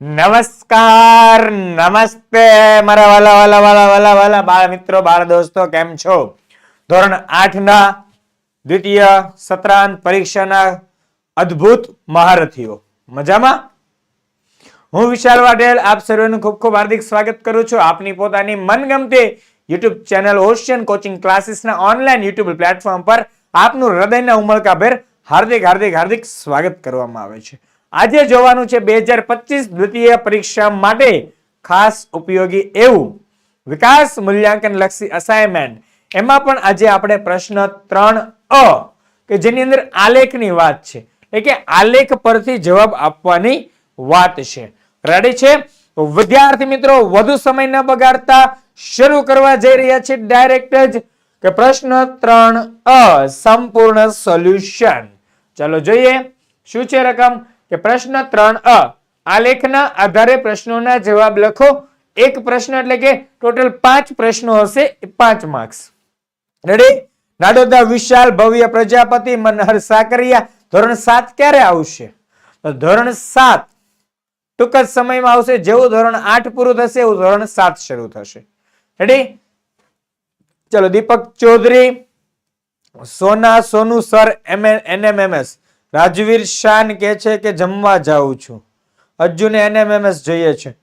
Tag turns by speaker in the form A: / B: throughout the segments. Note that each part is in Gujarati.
A: નમસ્કાર, નમસ્તે, મારા વાલા વાલા વાલા વાલા વાલા, બાળ મિત્રો, બાળ દોસ્તો, કેમ છો? ધોરણ આઠ ના દ્વિતીય સત્રાંત પરીક્ષાના અદ્ભુત મહારથીઓ. મજામાં? હું વિશાલ વાઢેલ, આપ સર્વેનું ખૂબ ખૂબ હાર્દિક સ્વાગત કરું છું. આપની પોતાની મનગમતી યુટ્યુબ ચેનલ ઓશિયન કોચિંગ ક્લાસીસના ઓનલાઈન યુટ્યુબ પ્લેટફોર્મ પર આપનું હૃદયના ઉમળકાભેર હાર્દિક હાર્દિક હાર્દિક સ્વાગત કરવામાં આવે છે. આજે જોવાનું છે બે હજાર પચીસ દ્વિતીય પરીક્ષા માટે ખાસ ઉપયોગી એવું. વિકાસ મૂલ્યાંકન લક્ષી અસાઇનમેન્ટ એમાં પણ આજે આપણે પ્રશ્ન ત્રણ અ, કે જેની અંદર આલેખની વાત છે. એટલે કે આલેખ પરથી જવાબ આપવાની વાત છે. રેડી છે? વિદ્યાર્થી મિત્રો, વધુ સમય ન બગાડતા શરૂ કરવા જઈ રહ્યા છે ડાયરેક્ટ જ. કે પ્રશ્ન ત્રણ અ, સંપૂર્ણ સોલ્યુશન ચાલો જોઈએ. શું છે રકમ? કે પ્રશ્ન ત્રણ અ. આલેખના આધારે પ્રશ્નોના જવાબ લખો. એક પ્રશ્ન એટલે કે ટોટલ પાંચ પ્રશ્નો હશે પાંચ માર્ક્સ. રેડી નાડોદા વિશાલ, ભવ્ય પ્રજાપતિ, મનહર સાકરિયા. ધોરણ સાત ક્યારે આવશે? તો ધોરણ સાત ટૂંક જ સમયમાં આવશે. જેવું ધોરણ આઠ પૂરું થશે, એવું ધોરણ સાત શરૂ થશે. રેડી ચલો, દીપક ચૌધરી, સોના સોનુ સર, એમ એનએમએમએસ રાજવીર શાન કે છે કે જમવા જાઉં છું. અર્જુને એનએમએમએસ જોઈએ છે.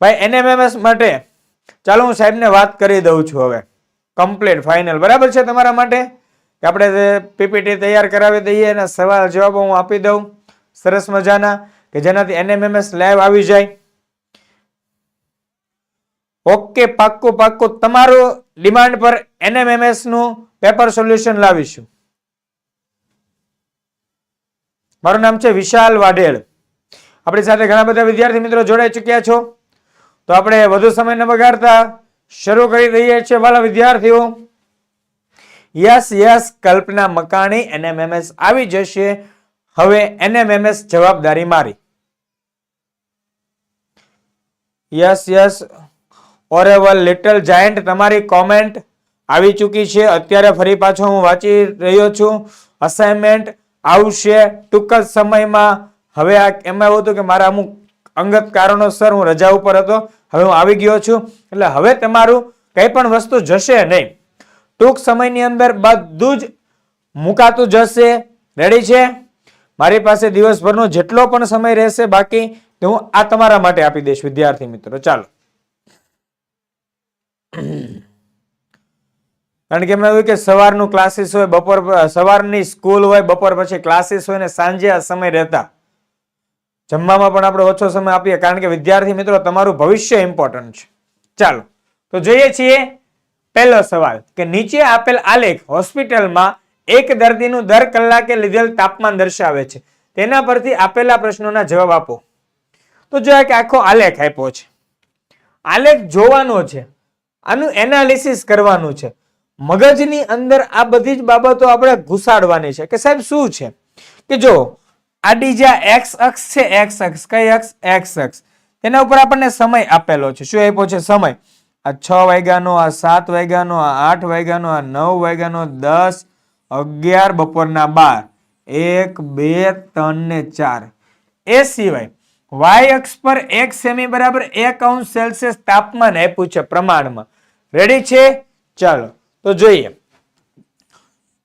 A: ભાઈ, એનએમએમએસ માટે ચાલો હું સાહેબને વાત કરી દઉં છું હવે. કમ્પ્લીટ ફાઇનલ બરાબર છે તમારા માટે? કે આપણે પીપીટી તૈયાર કરાવી દઈએ અને સવાલ જવાબો હું આપી દઉં. સરસ મજાના. કે જેનાથી એનએમએમએસ લાઈવ આવી જાય. ઓકે પાક્કું પાક્કું. તમારું ડિમાન્ડ પર એનએમએમએસનું પેપર સોલ્યુશન લાવીશું. મારું નામ છે વિશાલ વાઢેલ. આપણી સાથે ઘણા બધા વિદ્યાર્થી મિત્રો જોડાઈ ચૂક્યા છો. તો આપણે વધુ સમય ન બગાડતા શરૂ કરી દઈએ છીએ. વાલા વિદ્યાર્થીઓ, yes yes, Kalpana Makani, NMMS આવી જશે. હવે એનએમએમએસ જવાબદારી મારી. યસ યસ, ઓરેવલ લિટલ જાયન્ટ, તમારી કોમેન્ટ આવી ચૂકી છે. અત્યારે ફરી પાછો હું વાંચી રહ્યો છું. અસાઇનમેન્ટ આવશે ટૂંક જ સમયમાં. હવે આ એમાં એવું હતું કે મારા અમુક અંગત કારણોસર હું રજા ઉપર હતો. હવે હું આવી ગયો છું. એટલે હવે તમારું કંઈ પણ વસ્તુ જશે નહીં. ટૂંક સમયની અંદર બધું જ મુકાતું જશે. રેડી છે? મારી પાસે દિવસભરનો જેટલો પણ સમય રહેશે બાકી તે હું આ તમારા માટે આપી દઈશ, વિદ્યાર્થી મિત્રો. ચાલો. કારણ કે મેં એવું કે સવારનું ક્લાસીસ હોય, બપોર, સવારની સ્કૂલ હોય, બપોર પછી ક્લાસીસ હોય ને સાંજે આ સમય રહેતા. જમવામાં પણ આપણે ઓછો સમય આપીએ, કારણ કે વિદ્યાર્થી મિત્રો, તમારું ભવિષ્ય ઇમ્પોર્ટન્ટ છે. ચાલો, તો જોઈએ છીએ પહેલો સવાલ, કે નીચે આપેલ આલેખ હોસ્પિટલમાં એક દર્દીનું દર કલાકે લીધેલ તાપમાન દર્શાવે છે. તેના પરથી આપેલા પ્રશ્નોના જવાબ આપો. તો જો એક આખો આલેખ આપ્યો છે. આલેખ જોવાનો છે. આનું એનાલિસિસ કરવાનું છે. મગજની અંદર આ બધી જ બાબતો આપણે ઘુસાડવાની છે. કે સાહેબ, શું છે? કે જો આડી ડીજા એક્સ અક્ષ છે એક્સ અક્ષ, કઈ અક્ષ? એક્સ અક્ષ. તેના ઉપર આપણને સમય આપેલો છે. શું આપ્યો છે? સમય. આ છ વાગ્યાનો, આ સાત વાગ્યાનો, આ આઠ વાગ્યાનો, આ નવ વાગ્યાનો, દસ, અગિયાર, બપોરના બાર. એક, બે, ત્રણ ને ચાર. એ સિવાય વાય અક્ષ પર એક સેમી બરાબર એક અંશ સેલ્સિયસ તાપમાન આપ્યું છે પ્રમાણમાં. રેડી છે? ચાલો. તો જોઈએ.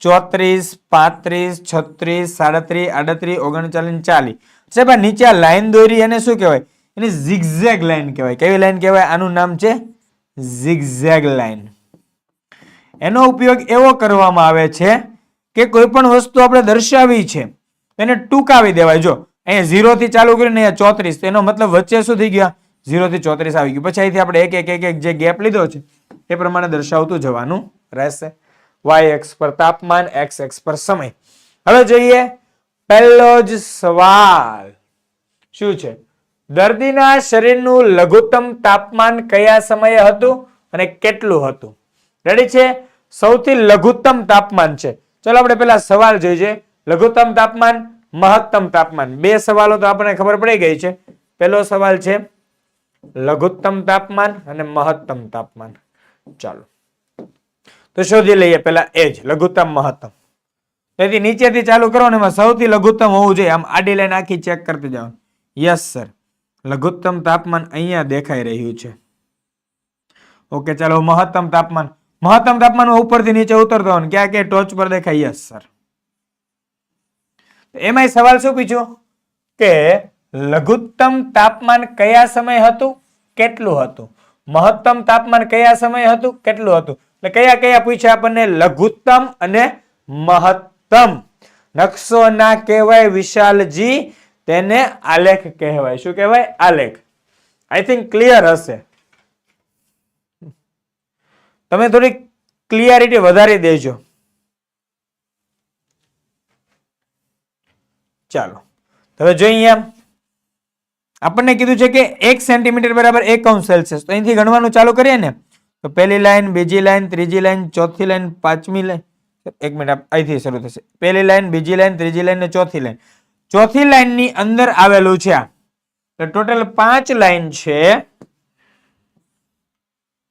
A: ચોત્રીસ, પાંત્રીસ, છત્રીસ, સાડત્રીસ, આડત્રીસ, ઓગણચાલીસ, ચાલીસ. સાહેબ નીચે આ લાઈન દોરી એને શું કહેવાય? એને ઝિગઝેગ લાઈન કહેવાય. કેવી લાઈન કહેવાય? આનું નામ છે ઝિગઝેગ લાઈન એનો ઉપયોગ એવો કરવામાં આવે છે કે કોઈ પણ વસ્તુ આપણે દર્શાવી છે એને ટૂંકાવી દેવાય. જો, અહીંયા ઝીરો થી ચાલુ કરીને અહીંયા ચોત્રીસ એનો મતલબ વચ્ચે શું થઈ ગયા? ઝીરો થી ચોત્રીસ આવી ગયું. પછી અહીંથી આપણે એક એક એક એક જે ગેપ લીધો છે, એ પ્રમાણે દર્શાવતું જવાનું રહેશે. વાય એક્સ પર તાપમાન એક્સ એક્સ પર સમય. હવે જોઈએ પહેલો જ સવાલ. શું છે? દર્દીના શરીરનું લઘુત્તમ તાપમાન કયા સમયે હતું અને કેટલું હતું? રેડી છે? સૌથી લઘુત્તમ તાપમાન છે. ચલો આપણે પેલા સવાલ જોઈએ. લઘુત્તમ તાપમાન, મહત્તમ તાપમાન. બે સવાલો તો આપણને ખબર પડી ગઈ છે. પહેલો સવાલ છે, લઘુત્તમ તાપમાન અને મહત્તમ તાપમાન. ચાલો. તો શોધી લઈએ પેલા એ જ, લઘુત્તમ મહત્તમ. તેથી નીચેથી ચાલુ કરો એમાં સૌથી લઘુત્તમ હોવું જોઈએ. આમ આડી લાઈન આખી ચેક કરતી જાઓ. યસ સર લઘુત્તમ તાપમાન અહીંયા દેખાઈ રહ્યું છે. ઓકે ચાલો મહત્તમ તાપમાન. મહત્તમ તાપમાન ઉપરથી નીચે ઉતરતો હોય ક્યાં ક્યાં ટોચ પર દેખાય? યસ સર એમાંય સવાલ શું પૂછ્યો? કે લઘુત્તમ તાપમાન કયા સમય હતું? કેટલું હતું? મહત્તમ તાપમાન કયા સમય હતું? કેટલું હતું? એટલે કયા કયા પૂછ્યા આપણને? લઘુત્તમ અને મહત્તમ. નકશો ના કહેવાય વિશાલજી, તેને આલેખ કહેવાય. શું કહેવાય? આલેખ. આઈ થિંક ક્લિયર હશે. તમે થોડી ક્લિયરિટી વધારી દેજો. ચાલો. હવે જોઈએ આપણને કીધું છે કે એક સેન્ટીમીટર બરાબર એક અંશ સેલ્સિયસ તો અહીંથી ગણવાનું ચાલુ કરીએ ને. તો પહેલી લાઈન, બીજી લાઈન, ત્રીજી લાઈન, ચોથી લાઈન, પાંચમી લાઈન. એક મિનિટ અહીંથી શરૂ થશે. પહેલી લાઈન, બીજી લાઈન, ત્રીજી લાઈન ને ચોથી લાઈન. ચોથી લાઈનની અંદર આવેલું છે તો ટોટલ પાંચ લાઈન છે.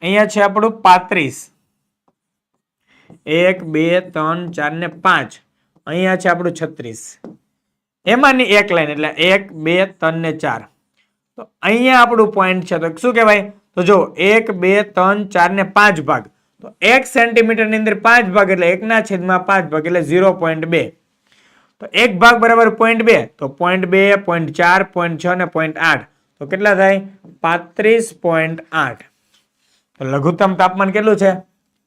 A: અહીંયા છે આપણું પાંત્રીસ. એક, બે, ત્રણ, ચાર ને પાંચ. અહીંયા છે આપણું છત્રીસ. એમાંની એક લાઈન એટલે એક, બે, ત્રણ ને ચાર. તો અહીંયા આપણું પોઈન્ટ છે. તો શું કહેવાય? તો જો એક, બે, ત્રણ, ચાર ને પાંચ ભાગ. તો એક સેન્ટીમીટરની અંદર પાંચ ભાગ એટલે એકના છેદમાં પાંચ ભાગ એટલે ઝીરો પોઈન્ટ બે. તો એક ભાગ બરાબર પોઈન્ટ બે. તો પોઈન્ટ બે, પોઈન્ટ ચાર, પોઈન્ટ છ ને પોઈન્ટ આઠ. તો કેટલા થાય? પાંત્રીસ પોઈન્ટ આઠ. તો લઘુત્તમ તાપમાન કેટલું છે?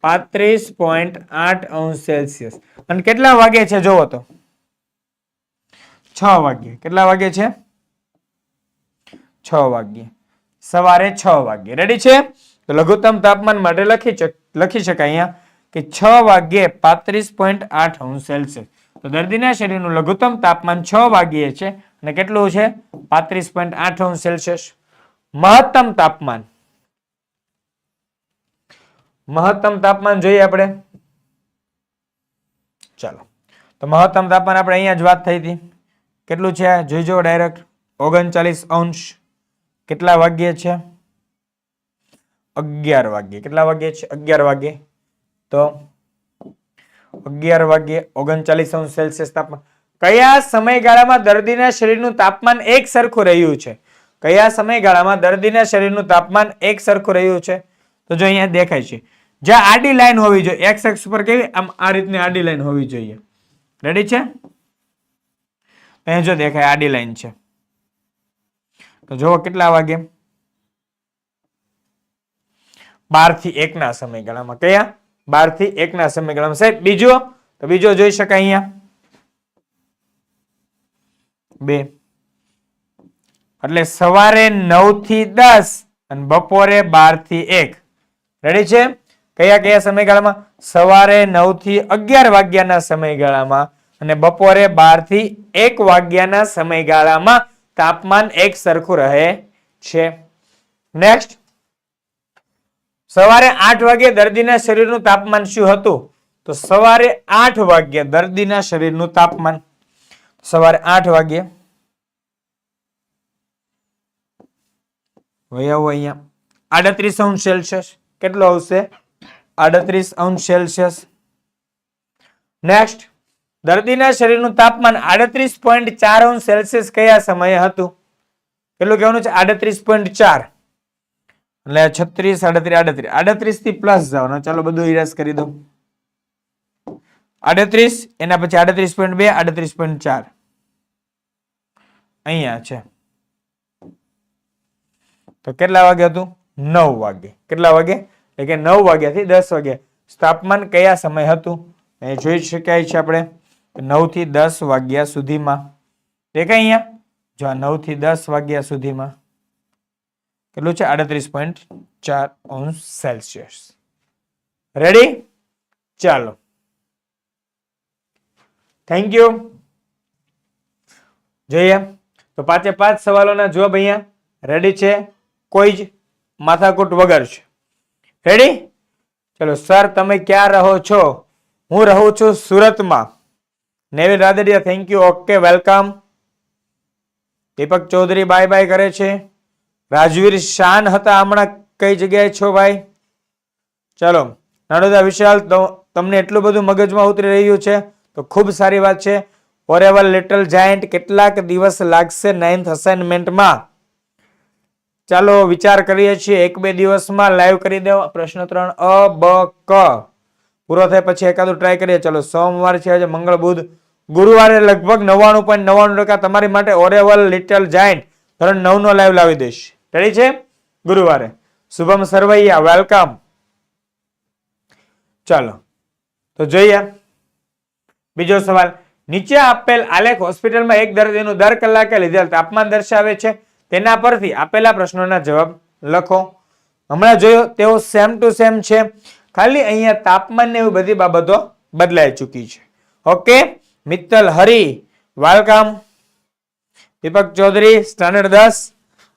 A: પાંત્રીસ પોઈન્ટ આઠ અંશ સેલ્સિયસ. અને કેટલા વાગે છે? જોવો તો. છ વાગ્યે. કેટલા વાગે છે? છ વાગ્યે. સવારે છ વાગ્યે. રેડી છે? તો લઘુત્તમ તાપમાન માટે લખી લખી શકાય અહીંયા કે છ વાગ્યે પાંત્રીસ પોઈન્ટ આઠ અંશ સેલ્સિયસ. તો દર્દીના શરીરનું લઘુત્તમ તાપમાન છ વાગ્યે છે અને કેટલું છે? પાંત્રીસ પોઈન્ટ આઠ અંશ સેલ્સિયસ. મહત્તમ તાપમાન. મહત્તમ તાપમાન જોઈએ આપણે. ચાલો. તો મહત્તમ તાપમાન આપણે અહીંયા જ વાત થઈ હતી. કેટલું છે? જોઈજો ડાયરેક્ટ ઓગણચાલીસ અંશ કેટલા વાગ્યે છે? અગિયાર વાગ્યે. કેટલા વાગ્યે છે? અગિયાર વાગ્યે. તો અગિયાર વાગ્યે ઓગણચાલીસ અંશ સેલ્સિયસ તાપમાન. કયા સમયગાળામાં દર્દીના શરીરનું તાપમાન એક સરખું રહ્યું છે? કયા સમયગાળામાં દર્દીના શરીરનું તાપમાન એક સરખું રહ્યું છે? તો જો અહીંયા દેખાય છે. જ્યાં આડી લાઈન હોવી જોઈએ. એક્સ એક્સ ઉપર કેવી? આમ આ રીતની આડી લાઈન હોવી જોઈએ. રેડી છે? અહીંયા જો દેખાય આડી લાઈન છે. તો જુઓ કેટલા વાગે બારથી એક ના સમયગાળામાં. કયા? બારથી એક ના સમયગાળામાં. સાહેબ, બીજો? તો બીજો જોઈ શકાય અહીંયા. બે. એટલે સવારે નવથી દસ અને બપોરે બારથી એક. રેડી છે? કયા કયા સમયગાળામાં? સવારે નવથી અગિયાર વાગ્યાના સમયગાળામાં અને બપોરે બારથી એક વાગ્યાના સમયગાળામાં તાપમાન એક સરખું રહે છે. નેક્સ્ટ સવારે આઠ વાગે દર્દીના શરીરનું તાપમાન શું હતું? તો સવારે આઠ વાગ્યે દર્દીના શરીરનું તાપમાન. સવારે આઠ વાગ્યે વહી અહીંયા. આડત્રીસ અંશ સેલ્સિયસ. કેટલો આવશે? આડત્રીસ અંશ સેલ્સિયસ. નેક્સ્ટ દર્દીના શરીરનું તાપમાન આડત્રીસ પોઈન્ટ ચાર અંશ સેલ્સિયસ કયા સમયે હતું? કેટલું કહેવાનું છે? આડત્રીસ પોઈન્ટ ચાર. એટલે છત્રીસ, આડત્રીસ આડત્રીસ. આડત્રીસથી પ્લસ જવાનો ચાલો બધું ઇરાસ કરી દો આડત્રીસ, એના પછી આડત્રીસ પોઈન્ટ બે, આડત્રીસ પોઈન્ટ ચાર. અહીંયા છે. તો કેટલા વાગે હતું? નવ વાગે. કેટલા વાગે? એટલે કે નવ વાગ્યાથી દસ વાગ્યા. તાપમાન કયા સમય હતું? એ જોઈ શકાય છે આપણે. નવથી દસ વાગ્યા સુધીમાં દેખાય અહીંયા? જો આ નવથી દસ વાગ્યા સુધીમાં કેટલું છે? આડત્રીસ પોઈન્ટ ચાર અંશ સેલ્સિયસ. રેડી ચાલો. થેન્ક યુ જોઈએ. તો પાંચે પાંચ સવાલોના જવાબ અહીંયા. રેડી છે? કોઈ જ માથાકૂટ વગર છે. રેડી ચલો સર તમે ક્યાં રહો છો? હું રહું છું સુરતમાં. Nevil Radadiya thank you okay welcome Deepak Chaudhary bye bye કરે છે. રાજવીર શાન હતા હમણાં કઈ જગ્યાએ છો ભાઈ? ચલો નાડોદા વિશાલ તમને એટલું બધું મગજમાં ઉતરી રહ્યું છે, તો ખૂબ સારી વાત છે. ઓરેવલ લિટલ જાયન્ટ કેટલાક દિવસ લાગશે નાઇન્થ અસાઇનમેન્ટમાં ચાલો વિચાર કરીએ છીએ, એક બે દિવસમાં લાઈવ કરી દેવા, પ્રશ્ન ત્રણ અ, બ, ક. પૂરો થાય પછી એકાદું ટ્રાય કરીએ. ચલો, સોમવાર છે આજે, મંગળ, બુધ. ગુરુવારે લગભગ નવ્વાણું પોઈન્ટ નવ્વાણું ટકા તમારી માટે ઓરેવલ લિટલ જાયન્ટ ધોરણ નવ નો લાઈવ લાવી દઈશ. રેડી છે? ગુરુવારે. શુભમ સરવૈયા વેલકમ ચાલો, તો જોઈએ. બીજો સવાલ. નીચે આપેલ આલેખ હોસ્પિટલમાં એક દર્દીનું દર કલાકે લીધેલ તાપમાન દર્શાવે છે. તેના પરથી આપેલા પ્રશ્નોના જવાબ લખો. હમણાં જોયો, તેઓ સેમ ટુ સેમ છે. ખાલી અહીંયા તાપમાન ને એવી બધી બાબતો બદલાઈ ચૂકી છે. Okay? Mittal Hari, welcome, Deepak Chaudhary, standard દસ.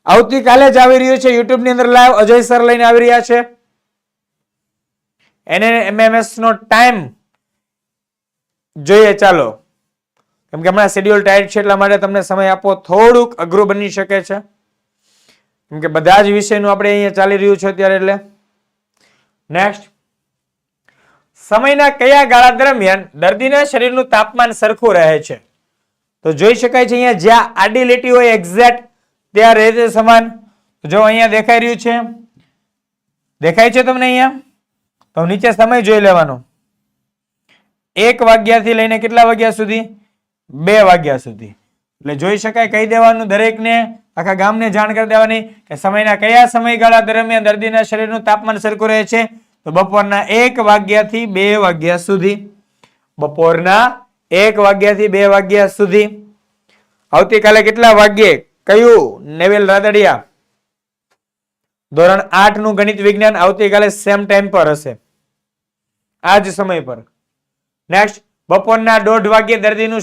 A: આવતીકાલે જ આવી રહ્યું છે યુટ્યુબની અંદર લાઈવ અજય સર લઈને આવી રહ્યા છે. એને એમએમએસ નો ટાઈમ જોઈએ, ચાલો. કેમ કે હમણાં શેડ્યુલ ટાઈટ છે એટલા માટે તમને સમય આપવો થોડુંક અઘરું બની શકે છે. કેમ કે બધા જ વિષયનું આપણે અહીંયા ચાલી રહ્યું છે અત્યારે એટલે. નેક્સ્ટ સમયના કયા ગાળા દરમિયાન દર્દીના શરીરનું તાપમાન સરખું રહે છે? તો જોઈ શકાય છે અહીંયા જ્યાં આડી લીટી હોય એક્ઝેક્ટ ત્યાં રહે છે સમાન. જો અહીંયા દેખાઈ રહ્યું છે, દેખાય છે તમને અહીંયા? તો નીચે સમય જોઈ લેવાનો. એક વાગ્યાથી લઈને કેટલા વાગ્યા સુધી? બે વાગ્યા સુધી. એટલે જોઈ શકાય, કહી દેવાનું દરેકને, આખા ગામને જાણ કરી દેવાની કે સમયના કયા સમયગાળા દરમિયાન દર્દીના શરીરનું તાપમાન સરખું રહે છે? તો બપોરના એક વાગ્યાથી બે વાગ્યા સુધી. બપોરના એક વાગ્યાથી બે વાગ્યા સુધી. આવતીકાલે કેટલા વાગ્યે? કયું? નેવેલ રાદડિયા. ધોરણ આઠનું ગણિત વિજ્ઞાન આવતીકાલે સેમ ટાઈમ પર હશે. આ જ સમય પર. નેક્સ્ટ બપોરના દોઢ વાગ્યે દર્દીનું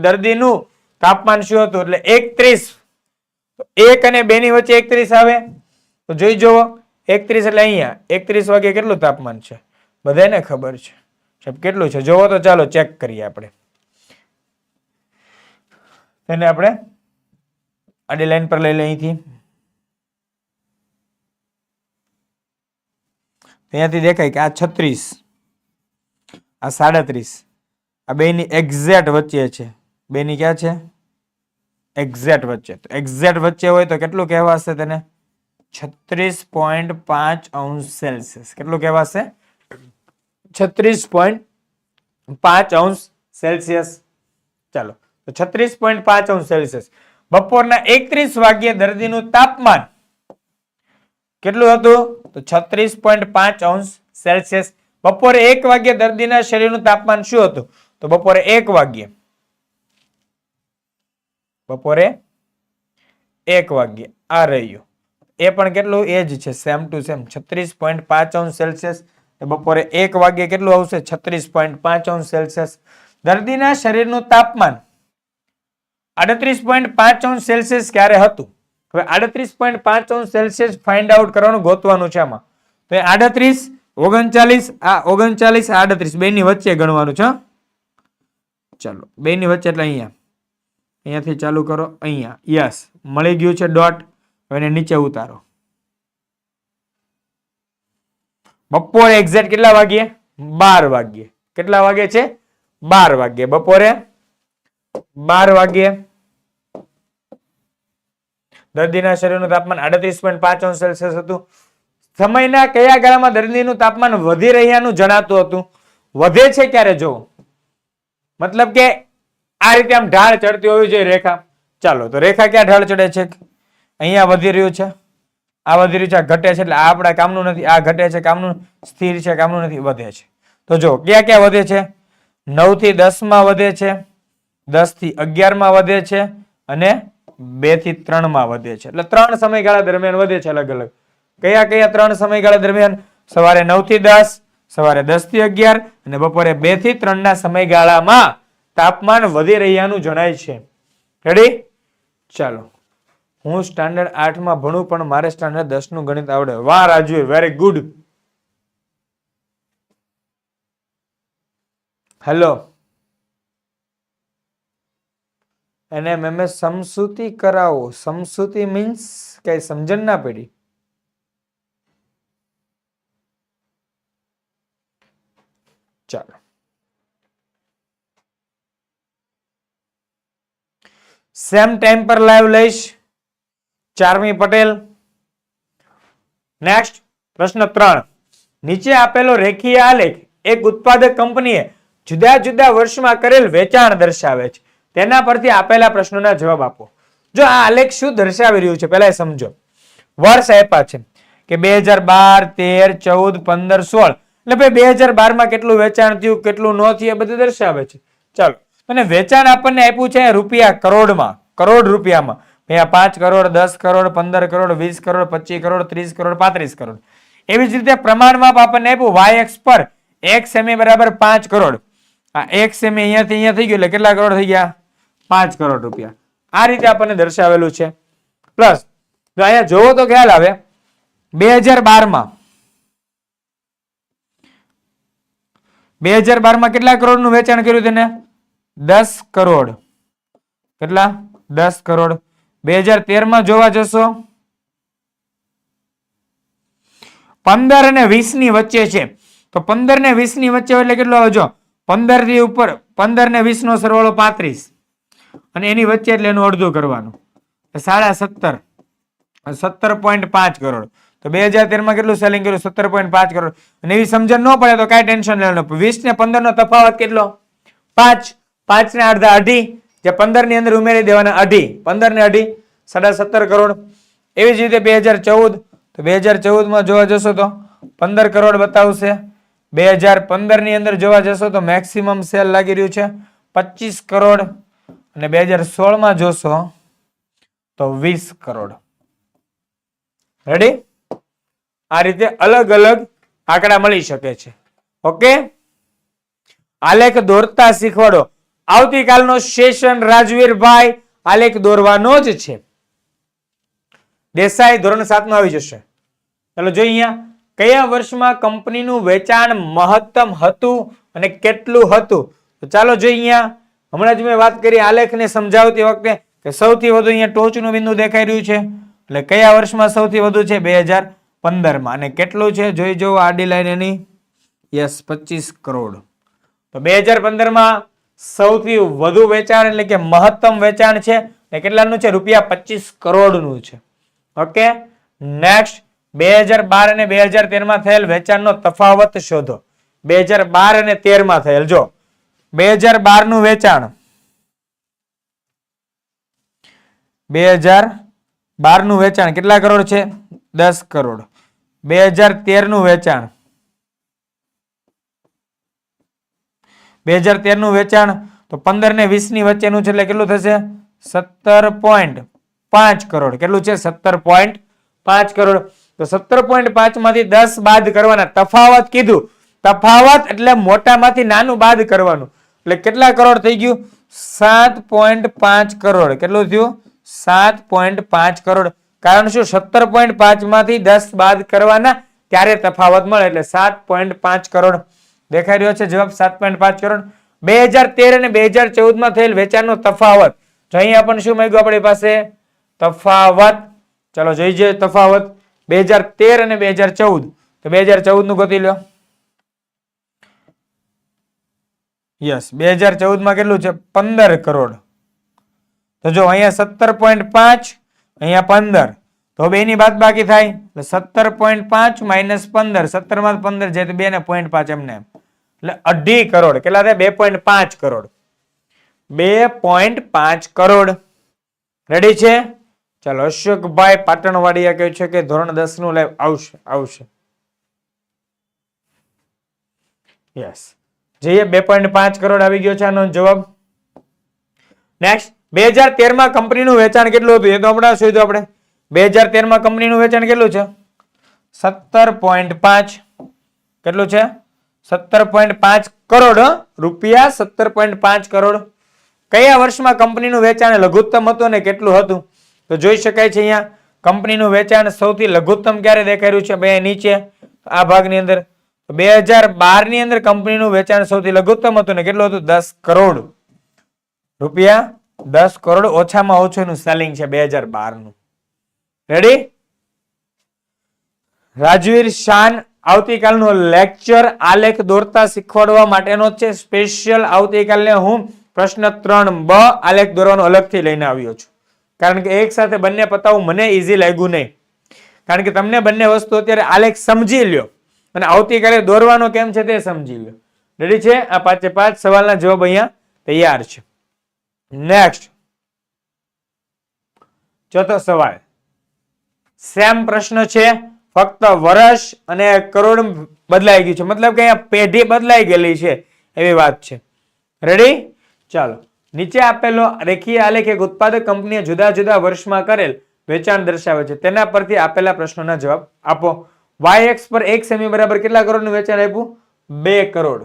A: દર્દીનું તાપમાન શું હતું? એટલે એકત્રીસ. એક અને બે ની વચ્ચે એકત્રીસ આવે? તો જોઈ જુઓ. એકત્રીસ એટલે અહીંયા. એકત્રીસ વાગે કેટલું તાપમાન છે? બધાને ખબર છે. સાહેબ, કેટલું છે? જોવો તો ચાલો ચેક કરીએ આપણે. તેને આપણે આડી લાઈન પર લઈ લઈએ અહીંથી. ત્યાંથી દેખાય કે આ છત્રીસ, આ સાડત્રીસ, આ બેની એક્ઝેક્ટ વચ્ચે છે. બેની ક્યાં છે? એક્ઝેક્ટ વચ્ચે. તો એક્ઝેક્ટ વચ્ચે હોય તો કેટલું કહેવાશે તેને? છત્રીસ પોઈન્ટ પાંચ અંશ સેલ્સિયસ. કેટલું કહેવાશે? છત્રીસ પોઈન્ટ પાંચ અંશ સેલ્સિયસ. ચાલો, તો છત્રીસ પોઈન્ટ પાંચ અંશ સેલ્સિયસ. બપોરના એકત્રીસ વાગ્યે દર્દીનું તાપમાન કેટલું હતું? તો છત્રીસ પોઈન્ટ પાંચ અંશ સેલ્સિયસ. બપોરે એક વાગ્યે દર્દીના શરીરનું તાપમાન શું હતું? તો બપોરે એક વાગ્યે. બપોરે એક વાગ્યે આ રહ્યું. એ પણ કેટલું? એ જ છે સેમ ટુ સેમ છત્રીસ પોઈન્ટ પાંચ અંશ સેલ્સિયસ બપોરે એક વાગ્યે કેટલું આવશે? છત્રીસ પોઈન્ટ પાંચ અંશ સેલ્સિયસ દર્દીના શરીરનું તાપમાન આડત્રીસ પોઈન્ટ પાંચ અંશ સેલ્સિયસ ક્યારે હતું? હવે આડત્રીસ પોઈન્ટ પાંચ અંશ સેલ્સિયસ ફાઇન્ડ આઉટ કરવાનું ગોતવાનું છે આમાં. તો એ આડત્રીસ, ઓગણચાલીસ, આ ઓગણચાલીસ આડત્રીસ બે ની વચ્ચે ગણવાનું છે ચાલો બે ની વચ્ચે એટલે અહીંયા. અહીંયાથી ચાલુ કરો, અહીંયા. યસ, મળી ગયું છે ડોટ. એને નીચે ઉતારો. બપોરે એક્ઝેક્ટ કેટલા વાગ્યે? બાર વાગ્યે. કેટલા વાગે છે? બાર વાગ્યે. બપોરે? બાર વાગ્યે. દર્દીના શરીરનું તાપમાન આડત્રીસ પોઈન્ટ પાંચ અંશ સેલ્સિયસ હતું. સમયના કયા ગાળામાં દર્દીનું તાપમાન વધી રહ્યાનું જણાતું હતું? વધે છે ક્યારે? જોવો મતલબ કે આ રીતે આમ ઢાળ ચડતી હોવી જોઈએ રેખા. ચાલો, તો રેખા ક્યાં ઢાળ ચડે છે? અહીંયા વધી રહ્યું છે? આ વધી રહ્યું છે, આ ઘટે છે, એટલે આ આપણા કામનું નથી, આ ઘટે છે, કામનું સ્થિર છે, કામનું નથી, વધે છે. તો જો, ક્યાં ક્યાં વધે છે? નવથી દસમાં વધે છે દસથી અગિયાર વધે છે અને બેથી ત્રણમાં વધે છે. એટલે ત્રણ સમયગાળા દરમિયાન વધે છે અલગ અલગ. કયા કયા ત્રણ સમયગાળા દરમિયાન? સવારે નવથી દસ, સવારે દસથી અગિયાર અને બપોરે બેથી ત્રણ ના સમયગાળામાં તાપમાન વધી રહ્યાનું જણાય છે. રેડી ચાલો. હું સ્ટાન્ડર્ડ આઠમાં ભણું, પણ મારે સ્ટાન્ડર્ડ દસનું ગણિત આવડે. વાહ રાજુ વેરી ગુડ હેલો એને મેમે સમસુતિ કરાવો. સમસુતિ મીન્સ કઈ સમજણ ના પડી. ચાલો. સેમ ટાઈમ પર લાઈવ લઈશ. ચારમી પટેલ. નેક્સ્ટ પ્રશ્ન ત્રણ. નીચે આપેલો રેખીય આલેખ એક ઉત્પાદક કંપનીએ જુદા જુદા વર્ષમાં કરેલ વેચાણ દર્શાવે છે. તેના પરથી આપેલા પ્રશ્નોના જવાબ આપો. જો આ આલેખ શું દર્શાવી રહ્યું છે પહેલા સમજો. વર્ષ આપ્યા છે કે બે હજાર બાર, તેર, ચૌદ, પંદર, સોળ. એટલે ભાઈ બે હજાર બારમાં કેટલું વેચાણ થયું, કેટલું ન થયું એ બધું દર્શાવે છે. ચાલો. અને વેચાણ આપણને આપ્યું છે રૂપિયા કરોડમાં, કરોડ રૂપિયામાં. અહીંયા પાંચ કરોડ, દસ કરોડ, પંદર કરોડ, વીસ કરોડ, પચીસ કરોડ, ત્રીસ કરોડ, પાંત્રીસ કરોડ. એવી જ રીતે પ્રમાણ માપ આપણને આપ્યું વાય એક્સ પર એક સેમી બરાબર પાંચ કરોડ. આ એક સેમી અહીંયાથી અહીંયા થઈ ગયું એટલે કેટલા કરોડ થઈ ગયા? પાંચ કરોડ રૂપિયા. આ રીતે આપણને દર્શાવેલું છે. પ્લસ, જો અહીંયા જોવો તો ખ્યાલ આવે બે હજાર બારમાં. બે હજાર બારમાં કેટલા કરોડનું વેચાણ કર્યું તેને? દસ કરોડ. કેટલા? દસ કરોડ. બે હજાર તેરમાં જોવા જશો. પંદર અને વીસની વચ્ચે છે. તો પંદર ને વીસની વચ્ચે એટલે કેટલો આવજો પંદરથી ઉપર, પંદર ને વીસ નો સરવાળો પાંત્રીસ. અને એની વચ્ચે એટલે એનું અડધું કરવાનું. સાડા સત્તર. સત્તર પોઈન્ટ પાંચ કરોડ. તો બે હજાર તેરમાં કેટલું સેલિંગ કર્યું? સત્તર પોઈન્ટ પાંચ કરોડ. અને એવી સમજણ ન પડે તો કાંઈ ટેન્શન લેવાનું. વીસ ને પંદર નો તફાવત કેટલો? પાંચ. પાંચ ને અડધા અઢી. જે પંદરની અંદર ઉમેરી દેવાના અઢી. પંદર ને અઢી, સાડા સત્તર કરોડ. એવી જ રીતે બે હજાર ચૌદ, તો બે હજાર ચૌદમાં જોવા જશો તો પંદર કરોડ બતાવશે. બે હજાર પંદરની અંદર જોવા જશો તો મેક્સિમમ સેલ લાગી રહ્યું છે પચીસ કરોડ. અને બે હજાર સોળમાં જોશો તો વીસ કરોડ. રેડી આ રીતે અલગ અલગ આંકડા મળી શકે છે. ઓકે આલેખ દોરતા શીખવાડો. આવતીકાલનો સેશન રાજવીરભાઈ આલેખ દોરવાનો જ છે. દેસાઈ ધોરણ સાતમાં આવી જશે. ચાલો જોઈએ અહીંયા, કયા વર્ષમાં કંપનીનું વેચાણ મહત્તમ હતું અને કેટલું હતું? તો ચાલો જોઈએ અહીંયા, હમણાં જ મેં વાત કરી આલેખને સમજાવતી વખતે કે સૌથી વધુ અહીંયા ટોચનું બિંદુ દેખાઈ રહ્યું છે. એટલે કયા વર્ષમાં સૌથી વધુ છે? બે હજાર પંદરમાં. અને કેટલું છે? જોઈ જુઓ આડી લાઈન એની. યસ, પચીસ કરોડ. તો બે હજાર પંદરમાં સૌથી વધુ વેચાણ એટલે કે મહત્તમ વેચાણ છે ને કેટલાનું છે? રૂપિયા પચીસ કરોડનું છે. ઓકે? નેક્સ્ટ, બે હજાર બાર અને બે હજાર તેરમાં થયેલ વેચાણનો તફાવત શોધો. બે હજાર બાર અને તેરમાં થયેલ. જો, બે હજાર બારનું વેચાણ. બે હજાર બારનું વેચાણ કેટલા કરોડ છે? દસ કરોડ. બે હજાર તેરનું વેચાણ. બે હજાર તેરનું વેચાણ, તો પંદર ને વીસની વચ્ચેનું છે એટલે કેટલું થશે? સત્તર પોઈન્ટ પાંચ કરોડ. કેટલું છે? સત્તર પોઈન્ટ પાંચ કરોડ. તો સત્તર પોઈન્ટ પાંચમાંથી દસ બાદ કરવાના. તફાવત કીધું. તફાવત એટલે મોટામાંથી નાનું બાદ કરવાનું. એટલે કેટલા કરોડ થઈ ગયું? સાત પોઈન્ટ પાંચ કરોડ. કેટલું થયું? સાત પોઈન્ટ પાંચ કરોડ. કારણ શું? સત્તર પોઈન્ટ પાંચમાંથી દસ બાદ કરવાના, ત્યારે તફાવત મળે. એટલે સાત પોઈન્ટ પાંચ કરોડ. દેખાઈ રહ્યો છે, જવાબ સાત પોઈન્ટ પાંચ કરોડ. બે હજાર તેર અને બે હજાર ચૌદમાં થયેલ વેચાણનો તફાવત. જો અહીંયા પણ શું માંગ્યું આપણી પાસે? તફાવત. ચલો જોઈ જઈએ તફાવત. બે હજાર તેર અને બે હજાર ચૌદ. તો બે હજાર ચૌદનું ગોતી લો. યસ, બે હજાર ચૌદમાં કેટલું છે? પંદર કરોડ. તો જો અહીંયા સત્તર પોઈન્ટ પાંચ, અહીંયા પંદર. તો બે ની બાદ બાકી થાય. એટલે સત્તર પોઈન્ટ પાંચ માઇનસ પંદર. સત્તરમાં પંદર જાય તો બે ને પોઈન્ટ પાંચ એમને એમ. એટલે અઢી કરોડ. કેટલા થાય? બે પોઈન્ટ પાંચ કરોડ. બે પોઈન્ટ પાંચ કરોડ. રેડી છે? ચાલો, અશોકભાઈ પાટણવાડિયા કહે છે કે ધોરણ દસનું લાઈવ આવશે આવશે. યસ જઈએ, બે પોઈન્ટ પાંચ કરોડ આવી ગયો છે આનો જવાબ. નેક્સ્ટ બે હજાર તેરમાં કંપનીનું વેચાણ કેટલું હતું? એ તો હમણાં શોધ્યું આપણે? બે હજાર તેરમાં કંપનીનું વેચાણ કેટલું છે? સત્તર પોઈન્ટ પાંચ. કેટલું છે? સત્તર પોઈન્ટ પાંચ કરોડ? રૂપિયા સત્તર પોઈન્ટ પાંચ કરોડ. કયા વર્ષમાં કંપનીનું વેચાણ લઘુત્તમ હતું ને કેટલું હતું? તો જોઈ શકાય છે અહીંયા, કંપનીનું વેચાણ સૌથી લઘુત્તમ ક્યારે દેખાઈ રહ્યું છે? બે નીચે, આ ભાગની અંદર. બે હજાર બારની અંદર કંપનીનું વેચાણ સૌથી લઘુત્તમ હતું ને કેટલું હતું? દસ કરોડ. રૂપિયા દસ કરોડ ઓછામાં ઓછું એનું સેલિંગ છે બે હજાર બારનું રેડી રાજવીર શાન આવતીકાલનો લેક્ચર આલેખ દોરતા શીખવાડવા માટેનો છે. સ્પેશિયલ આવતીકાલને હું પ્રશ્ન ત્રણ બ આલેખ દોરવાનો અલગથી લઈને આવ્યો છું. કારણ કે એક સાથે બંને પતાવું મને ઇઝી લાગ્યું નહીં. કારણ કે તમને બંને વસ્તુ અત્યારે આલેખ સમજી લ્યો. અને આવતીકાલે દોરવાનો કેમ છે તે સમજી લ્યો. રેડી છે? આ પાંચે પાંચ સવાલના જવાબ અહીંયા તૈયાર છે. નેક્સ્ટ ચોથો સવાલ. સેમ પ્રશ્ન છે, ફક્ત વર્ષ અને કરોડ બદલાઈ ગયું છે. મતલબ કે અહીંયા પેઢી બદલાઈ ગયેલી છે એવી વાત છે. રેડી ચાલો. નીચે આપેલો રેખીય આલેખ એક ઉત્પાદક કંપનીએ જુદા જુદા વર્ષમાં કરેલ વેચાણ દર્શાવે છે. તેના પરથી આપેલા પ્રશ્નોના જવાબ આપો. વાય એક્સ પર એક સેમી બરાબર કેટલા કરોડનું વેચાણ આપ્યું? બે કરોડ.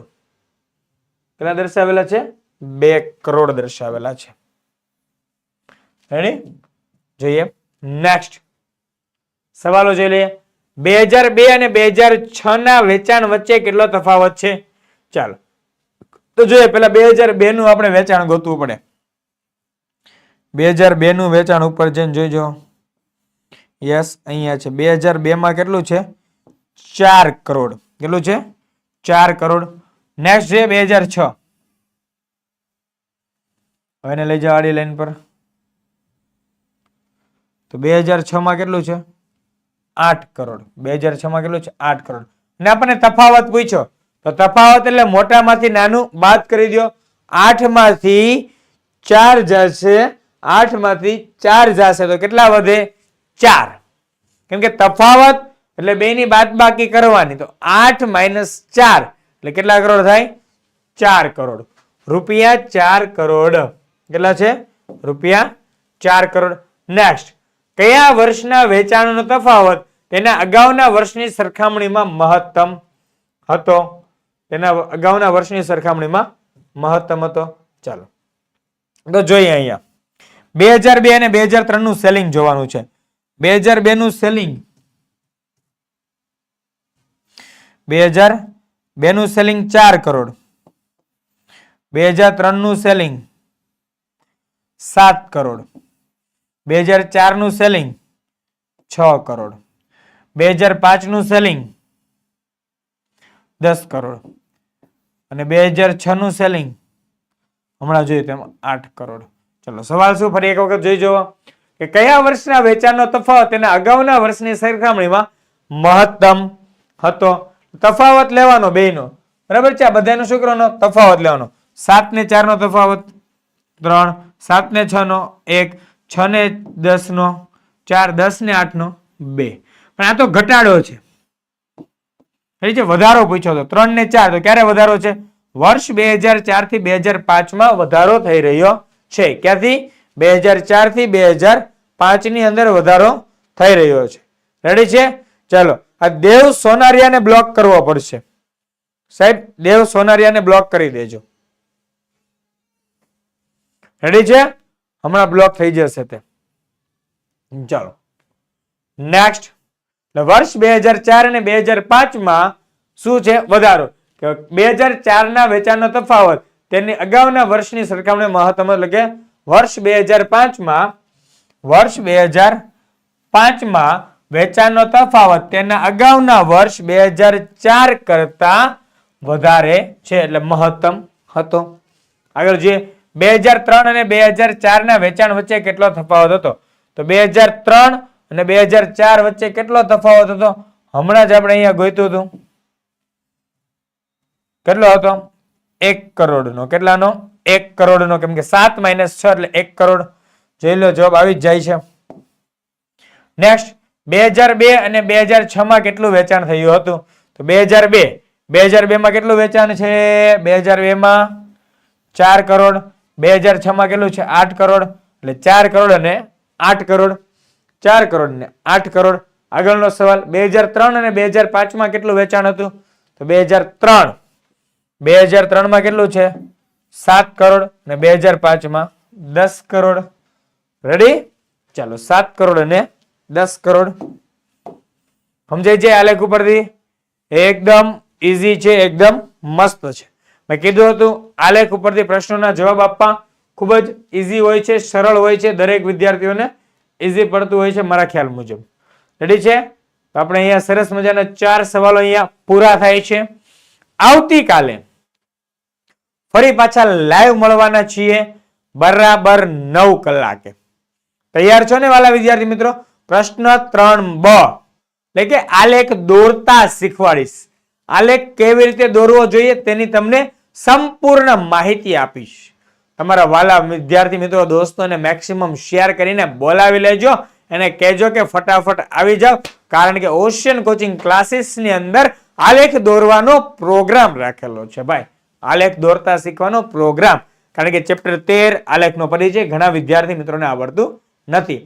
A: કેટલા દર્શાવેલા છે? બે કરોડ દર્શાવેલા છે. રેડી જોઈએ. નેક્સ્ટ સવાલો જોઈ લઈએ. બે હજાર બે અને બે હજાર છ ના વેચાણ વચ્ચે કેટલો તફાવત છે? ચાલો. તો જોઈએ પેલા બે હજાર બે નું આપણે વેચાણ ગોતવું પડે. બે હજાર બે નું વેચાણ ઉપર જઈને જોઈજો. યસ, અહીંયા છે. બે હજાર બે માં કેટલું છે? ચાર કરોડ. કેટલું છે? ચાર કરોડ. નેક્સ્ટ છે બે હજાર છ. હવે લઈ જાઓ આડી લાઈન પર. તો બે હજાર છ માં કેટલું છે? આઠ કરોડ. બે હજાર છ માં કેટલું છે? આઠ કરોડ. અને આપણને તફાવત પૂછ્યો તો તફાવત એટલે મોટામાંથી નાનું બાદ કરી દો આઠમાંથી ચાર જશે. આઠમાંથી ચાર જશે. તો કેટલા વધે? ચાર. કેમ કે તફાવત એટલે બે ની બાદ બાકી કરવાની. તો આઠ માઇનસ ચાર એટલે કેટલા કરોડ થાય? ચાર કરોડ. રૂપિયા ચાર કરોડ. કેટલા છે? રૂપિયા ચાર કરોડ. નેક્સ્ટ. કયા વર્ષના વેચાણનો તફાવત તેના અગાઉના વર્ષની સરખામણીમાં મહત્તમ હતો? તેના અગાઉના વર્ષની સરખામણીમાં મહત્તમ હતો? ચાલો. તો જોઈએ અહીંયા. બે હજાર બે અને બે હજાર ત્રણનું સેલિંગ જોવાનું છે. બે હજાર બે નું સેલિંગ બે હજાર બે નું સેલિંગ ચાર કરોડ. બે હજાર ત્રણનું સેલિંગ સાત કરોડ. બે હજાર ચારનું સેલિંગ છ કરોડ. બે હજાર પાંચનું સેલિંગ દસ કરોડ. અને બે હજાર છ નું સેલિંગ હમણાં જોયું તેમ આઠ કરોડ. ચલો, સવાલ શું? ફરી એક વખત જોઈ જુઓ. કે કયા વર્ષના વેચાણનો તફાવત એના અગાઉના વર્ષની સરખામણીમાં મહત્તમ હતો? તફાવત લેવાનો બેયનો. બરાબર છે? આ બધાનો શું કરવાનો? તફાવત લેવાનો. સાત ને ચાર નો તફાવત. ત્રણ. સાત ને છ નો એક. છ ને દસ નો ચાર દસ ને આઠ નો બે. પણ આ તો ઘટાડો છે. એ છે? વધારો પૂછ્યો હતો ત્રણ ને ચાર, તો ક્યારે વધારો છે? વર્ષ બે હજાર ચારથી બે હજાર પાંચમાં વધારો થઈ રહ્યો છે. ક્યાંથી? બે હજાર ચારથી બે હજાર પાંચની અંદર વધારો થઈ રહ્યો છે. રેડી છે? ચાલો. આ દેવ સોનારિયાને બ્લોક કરવો પડશે. સાહેબ, દેવ સોનારિયાને બ્લોક કરી દેજો. રેડી છે? હમણાં બ્લોક થઈ જશે તે. ચાલો. નેક્સ્ટ વર્ષ બે હજાર ચાર અને બે હજાર પાંચમાં શું છે? વધારો. બે હજાર ચાર ના વેચાણનો તફાવત, તેની અગાઉના વર્ષની સરખામણી મહત્તમ કે વર્ષ બે હજાર પાંચમાં વર્ષ બે હજાર પાંચમાં વેચાણનો તફાવત તેના અગાઉના વર્ષ બે હજાર ચાર કરતા વધારે છે. એટલે મહત્તમ હતો. આગળ જે બે હજાર ત્રણ અને બે હજાર ચાર ના વેચાણ વચ્ચે કેટલો તફાવત હતો? તો બે હજાર ત્રણ અને બે હજાર ચાર વચ્ચે કેટલો તફાવત હતો? હમણાં જ આપણે અહીંયા ગોઈતું હતું. કેટલો હતો? એક કરોડનો. કેટલાનો? એક કરોડનો. કેમ કે સાત માઇનસ છ એટલે એક કરોડ. જોઈ લો, જવાબ આવી જ જાય છે. નેક્સ્ટ બે હજાર બે અને બે હજાર છ માં કેટલું વેચાણ થયું હતું? તો બે હજાર બે. બે હજાર બે માં કેટલું વેચાણ છે? બે હજાર બે માં ચાર કરોડ. બે હજાર છ માં કેટલું છે? આઠ કરોડ. એટલે ચાર કરોડ અને આઠ કરોડ. ચાર કરોડ ને આઠ કરોડ. આગળનો સવાલ, બે હજાર ત્રણ અને બે હજાર પાંચમાં કેટલું વેચાણ હતું? તો બે હજાર ત્રણ. બે હજાર ત્રણમાં કેટલું છે? સાત કરોડ અને બે હજાર પાંચમાં દસ કરોડ. રેડી ચાલો, સાત કરોડ અને દસ કરોડ. સમજાય છે આલેખ ઉપરથી? એકદમ ઇઝી છે, એકદમ મસ્ત છે. મેં કીધું હતું, આલેખ ઉપરથી પ્રશ્નોના જવાબ આપવા. ખૂબ જ ઈઝી હોય છે, સરળ હોય છે, દરેક વિદ્યાર્થીઓને ઈઝી પડતું હોય છે મારા ખ્યાલ મુજબ. રેડી છે? તો આપણે અહીંયા સરસ મજાના ચાર સવાલો અહીંયા પૂરા થાય છે. આવતીકાલે ફરી પાછા લાઈવ મળવાના છીએ બરાબર નવ કલાકે. તૈયાર છો ને વાલા વિદ્યાર્થી મિત્રો? પ્રશ્ન ત્રણ બ. એટલે કે આલેખ દોરતા શીખવાડીશ. આલેખ કેવી રીતે દોરવો જોઈએ તેની તમને સંપૂર્ણ માહિતી આપીશ. તમારા વાલા વિદ્યાર્થી મિત્રો, દોસ્તોને મેક્સિમમ શેર કરીને બોલાવી લેજો એને કહેજો કે ફટાફટ આવી જાઓ, કારણ કે ઓશિયન કોચિંગ ક્લાસીસની અંદર આલેખ દોરવાનો પ્રોગ્રામ રાખેલો છે ભાઈ. આલેખ દોરતા શીખવાનો પ્રોગ્રામ કારણ કે ચેપ્ટર તેર આલેખનો પરિચય ઘણા વિદ્યાર્થી મિત્રોને આવડતું નથી.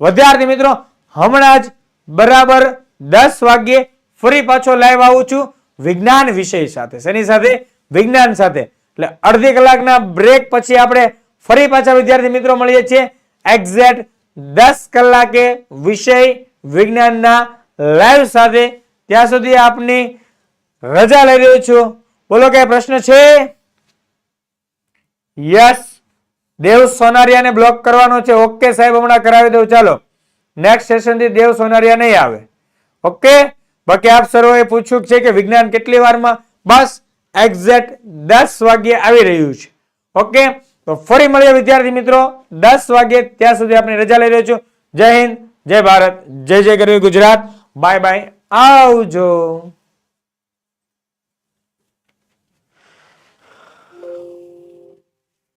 A: વિદ્યાર્થી મિત્રો, હમણાં જ બરાબર દસ વાગ્યે ફરી પાછો લાઈવ આવું છું. વિજ્ઞાન વિષય સાથે. શેની સાથે? વિજ્ઞાન સાથે. એટલે અડધી કલાકના બ્રેક પછી આપણે ફરી પાછા વિદ્યાર્થી મિત્રો મળીએ છીએ. એક્ઝેક્ટ દસ કલાકે વિષય વિજ્ઞાનના લાઈવ સાથે. ત્યાં સુધી આપની રજા લઈ રહ્યો છું. બોલો કઈ પ્રશ્ન છે? યસ દેવ સોનારિયાને બ્લોક કરવાનો છે. ઓકે સાહેબ, હમણાં કરાવી દઉં. ચાલો. નેક્સ્ટ સેશનથી દેવ સોનારિયા નહીં આવે. ઓકે બાકી આપ સર્વોએ પૂછ્યું છે કે વિજ્ઞાન કેટલી વારમાં? બસ. એક્ઝેક્ટ દસ વાગ્યે આવી રહ્યું છે. ઓકે? તો ફરી મળીએ વિદ્યાર્થી મિત્રો દસ વાગ્યે. ત્યાં સુધી આપણે રજા લઈ રહ્યો છું જય હિન્દ, જય ભારત, જય જય ગરવી ગુજરાત. Bye bye. આવજો.